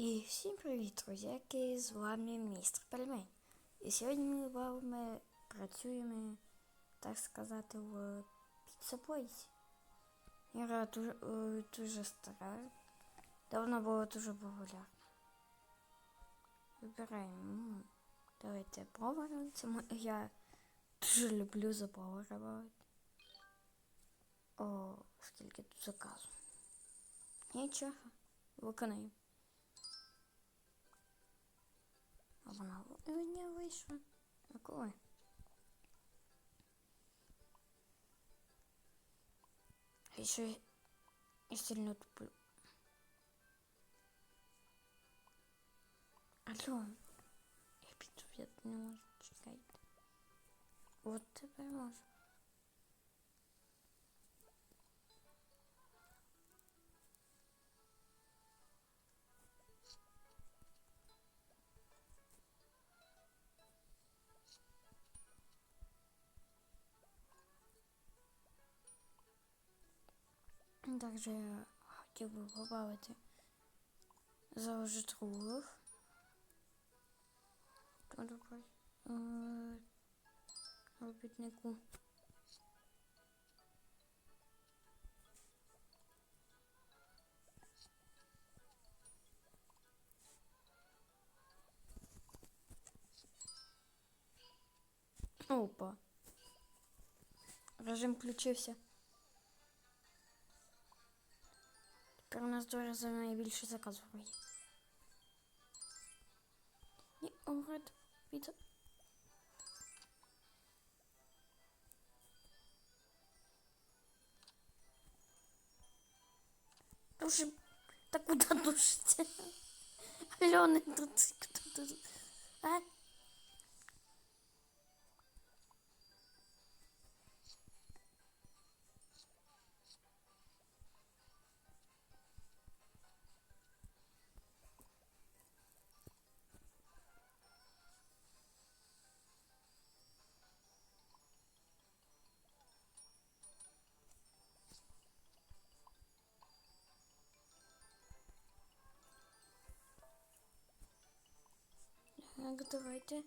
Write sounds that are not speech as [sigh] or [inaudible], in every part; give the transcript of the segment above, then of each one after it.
І всім привіт, друзяки! З вами містер Пельмень. І сьогодні ми вами працюємо, так сказати, в піцепойці. Гра дуже, е, дуже стара. Давно було дуже популярна. Вибираємо. ну, Давайте повара. Це я дуже люблю за. О, скільки тут заказу. Нічого. Виконаємо. А вона в- не вийшла. А коли? А ще я- сильно туплю. Алло. Я піду, я не можу чекайте. От тепер можу. Також я хотів би побавити за вже других. Хто такий? Е, Робітнику. Опа. Режим включився. Тепер у нас два рази найбільше заказів вийде. Ні, омрет, піца. Душим. Так куда [laughs] душите? Алена, тут кто тут? А? Так, давайте.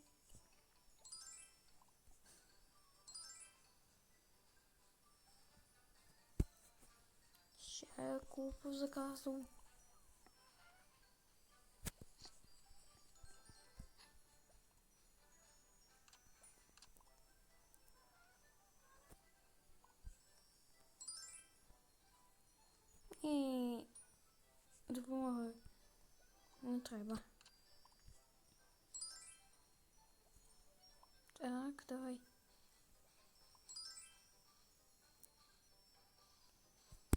Ще купу заказу. І допомоги не треба. Так, давай.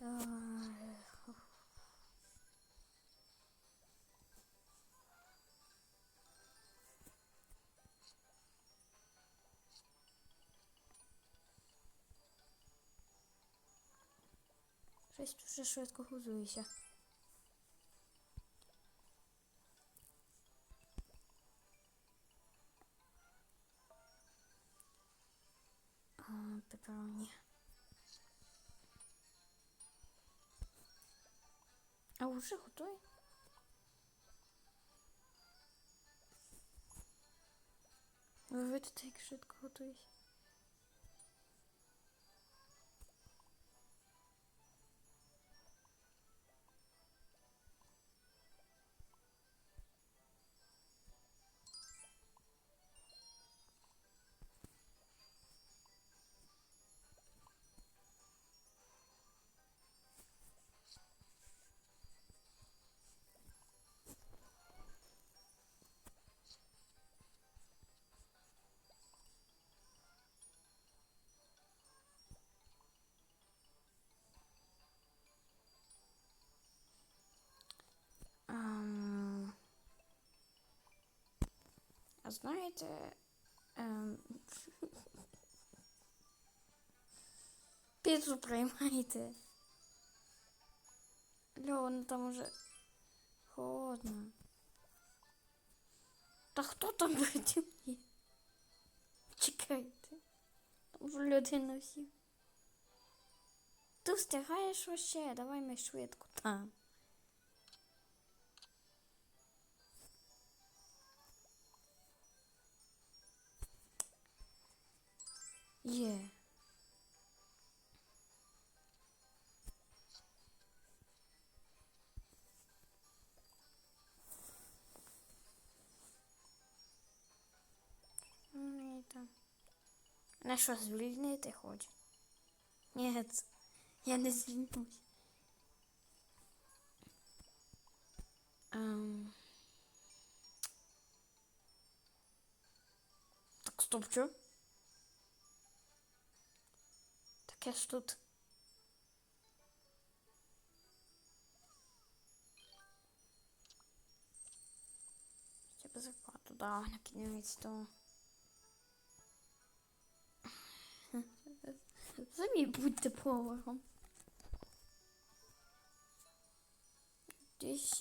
Ах, Щось дуже швидко хузуюся. А, пеппероні. А уже готові? Ви видите, як швидко готуюсь. А знаєте, ем, піцу приймайте. Льо, вона там уже холодна. Та хто там працює? Чекайте. Там вже людина всі. Ти встигаєш вообще, давай ми швидко там. Є. Ну, і там. На що звільнити хоче? Ні, я не звільнюсь. Ем. Так, стоп, що? Ж тут. Хоча б зарплату дав на кінець то. Самі будьте поваром. Десь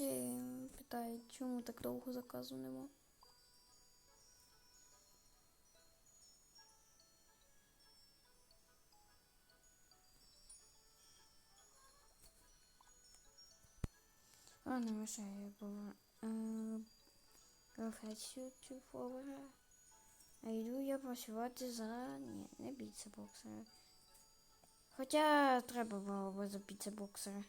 питають, чому так довго заказу нема. А, не мешає, е, професію тюфовера. А йду я працювати за... Ні, не боксера. Хоча треба було б за піцебоксера.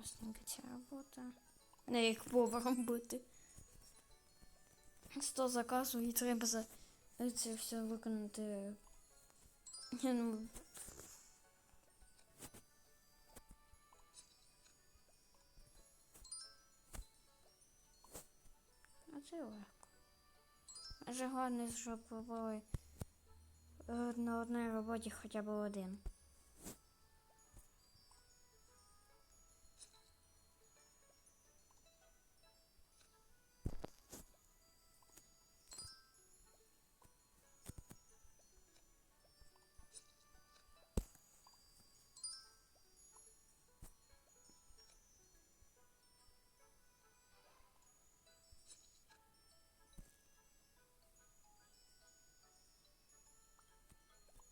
Простенька ця робота. Не як поваром бути. 100 заказу і треба за це все виконати. Ну. А це легко. Адже головне, щоб були е, на одній роботі хоча б один.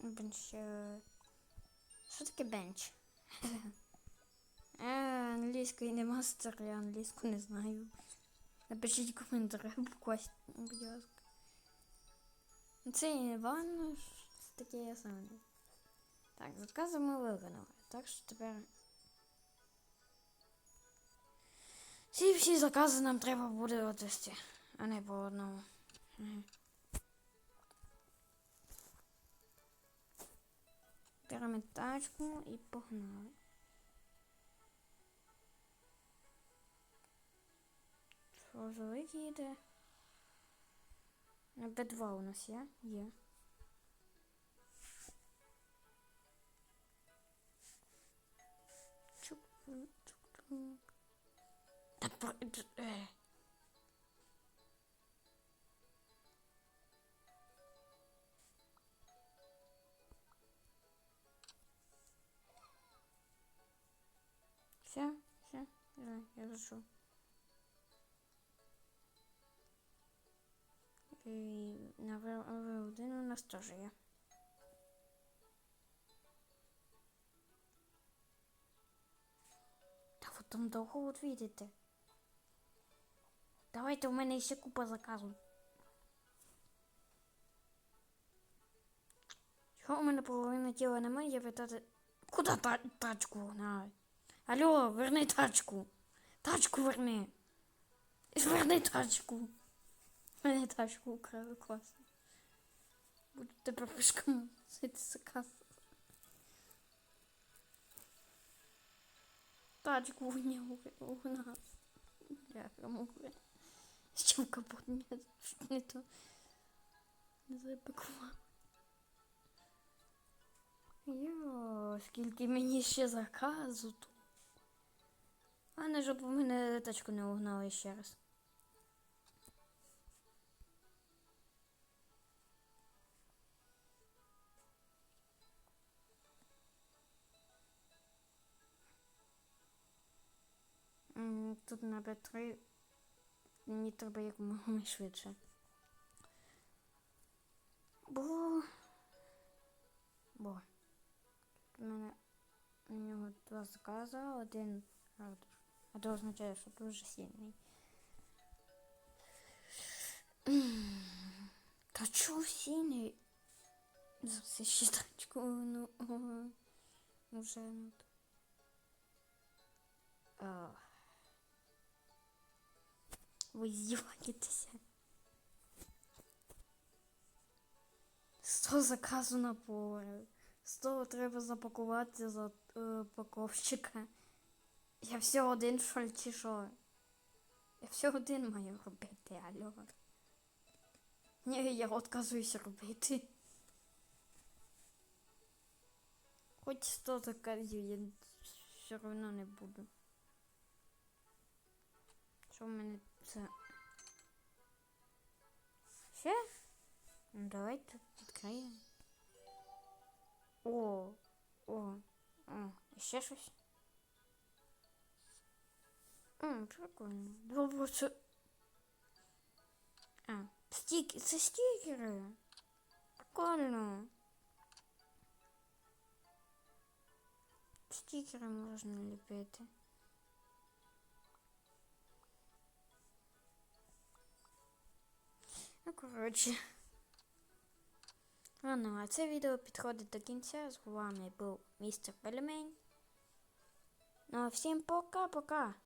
Бенч. е, Що таке бенч? Е, англійської не мастер, я англійську не знаю. Напишіть коментарі, будь ласка. Це Іван, це таке я сам. Так, закази ми виконали. Так що тепер. Всі всі закази нам треба буде отвести, а не по одному. Беремо тачку і погнали. Їде. На Б2 у нас є? Є. Чук, чук, чук. Та Все, все, я, я зайшов. І на В1 у нас теж є. Та ви там довго от видите. Давайте у мене ще купа заказу. Чого у мене половина тіла немає, я питати. Куда та тачку гнали? Алло, верни тачку. Тачку верни. Верни тачку. Мене тачку украли класно. Буду тепер пішком сити заказ. Тачку угнав, угнав. Я муха. Ще в капот не, не то. Не запекла. Йо, скільки мені ще заказу тут. А не щоб мене тачку не угнали ще раз. Тут на Б3 мені треба якомога швидше. Бо... Бо. У мене у нього два закази, один ардуш. А це означає, що дуже сильний. М, Та чого сильний? Зараз я ще тачку, ну, ого. уже ну. А. Ви здіваєтеся. Сто заказу на поле. Сто треба запакувати за е, паковщика. Я все один що ли, чи? Я все один маю робити, алло. Ні, я відказуюся робити. Хоч 100 заказів я все одно не буду. Що в мене це? Ще? Ну, давайте відкриємо. О, о, о, ще щось. М, прикольно. Добре, це... А, стік... це стікери. Прикольно. Стікери можна ліпити. Ну, коротше. Ладно, а це відео підходить до кінця. З вами був містер Пельмень. Ну, а всім пока-пока.